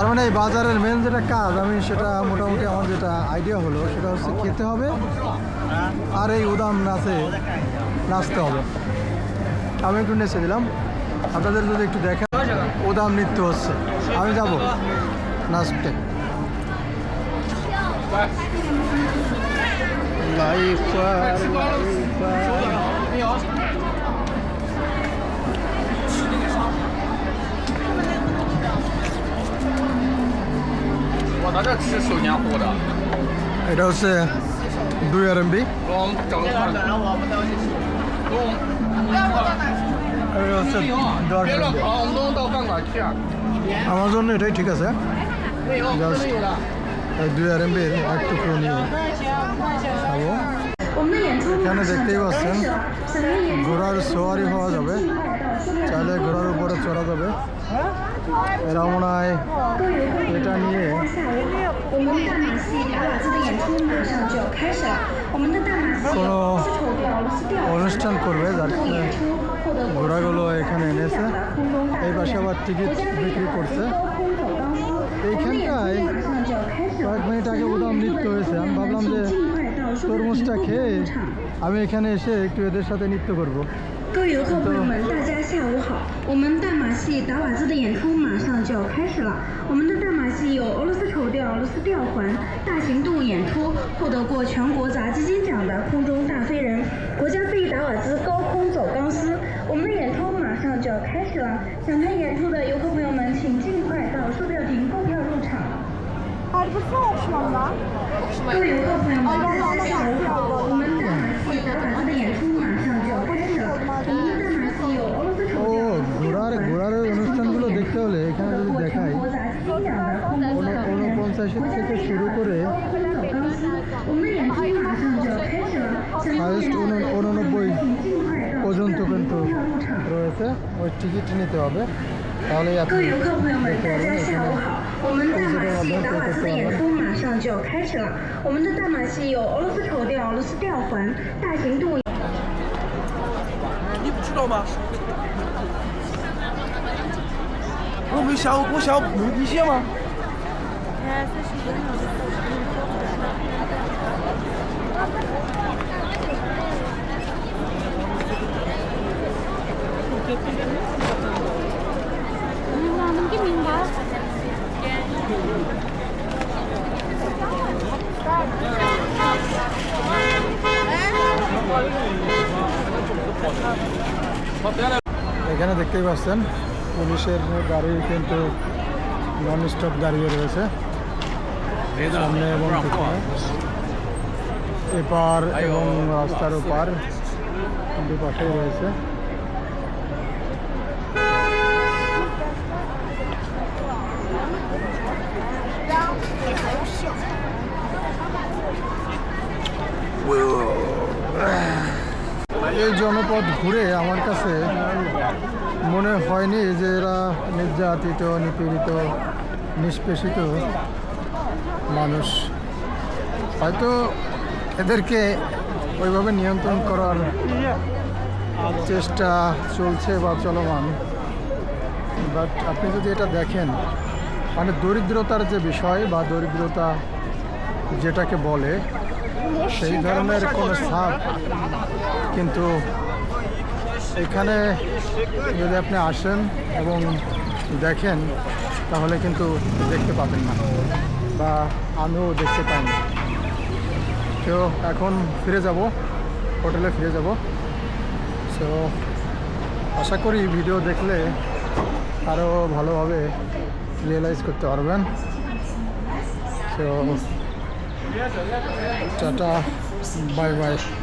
তার মানে এই বাজারের মেন যেটা কাজ, আমি সেটা মোটামুটি আমার যেটা আইডিয়া হলো, সেটা হচ্ছে খেতে হবে আর এই উদাম নাচে নাচতে হবে। আমি একটু নেচে দিলাম। আপনাদের যদি একটু দেখেন উদাম নৃত্য হচ্ছে। আমি যাব নাচতে। লাইফ 我在这吃手年货的， এটা হচ্ছে দুই আর এমবি 给我们整个饭，给我们 এটা হচ্ছে দশ别乱 MB 跑，我们都能到饭馆去。 আমার জন্য এটাই ঠিক আছে 没有，不是有的。 এই দুই আর এমবির এক টুকরো নিয়ে খাবো 我们的演出 এখানে 马上 দেখতেই 就要 পাচ্ছেন 开始了，想要演出 ঘোড়ার সোয়ারি হওয়া যাবে চাইলে ঘোড়ার উপরে চড়া যাবে। এরা মনে হয় এটা নিয়ে কোনো অনুষ্ঠান করবে যার ঘোড়াগুলো এখানে এনেছে। এই পাশে আবার টিকিট বিক্রি করছে। তরমুজটা 亭 খেয়ে 入场。 আমি এখানে এসে একটু এদের সাথে নৃত্য করব 各位游客朋友们，大家下午好！我们大马戏达瓦兹的演出马上就要开始了。我们的大马戏有俄罗斯绸吊、俄罗斯吊环大型动物演出，获得过全国杂技金奖的空中大飞人、国家非遗达瓦兹 Elbise ও ঘোড়ার ঘোড়ার অনুষ্ঠানগুলো দেখতে হলে এখানে যদি দেখায় ঊনপঞ্চাশের থেকে শুরু করে হায়েস্ট উননব্বই পর্যন্ত কিন্তু রয়েছে। ওই টিকিট নিতে হবে। তাহলেই আপনি দেখতে পারবেন এখানে 我们大马戏达瓦斯的演出马上就要开始了。我们的大马戏有俄罗斯绸调、俄罗斯吊环大型动物。你不知道吗？我没下我下午你写吗？এখানে দেখতেই পাচ্ছেন, পুলিশের গাড়ি কিন্তু নন স্টপ দাঁড়িয়ে রয়েছে। সামনে এবং এপার এবং রাস্তার ওপার দুপাশেই রয়েছে। এই জনপদ ঘুরে আমার কাছে মনে হয়নি যে এরা নির্যাতিত, নিপীড়িত, নিষ্পেষিত মানুষ। হয়তো এদেরকে ওইভাবে নিয়ন্ত্রণ করার চেষ্টা চলছে বা চলমান। বাট আপনি যদি এটা দেখেন মানে দরিদ্রতার যে বিষয় বা দরিদ্রতা যেটাকে বলে সেই ধরনের কোনো ছাপ কিন্তু এখানে যদি আপনি আসেন এবং দেখেন, তাহলে কিন্তু দেখতে পাবেন না বা আমিও দেখতে পাইনি তো এখন ফিরে যাব, হোটেলে ফিরে যাব। সো আশা করি ভিডিও দেখলে আরও ভালোভাবে রিয়েলাইজ করতে পারবেন। তো Tata, bye bye.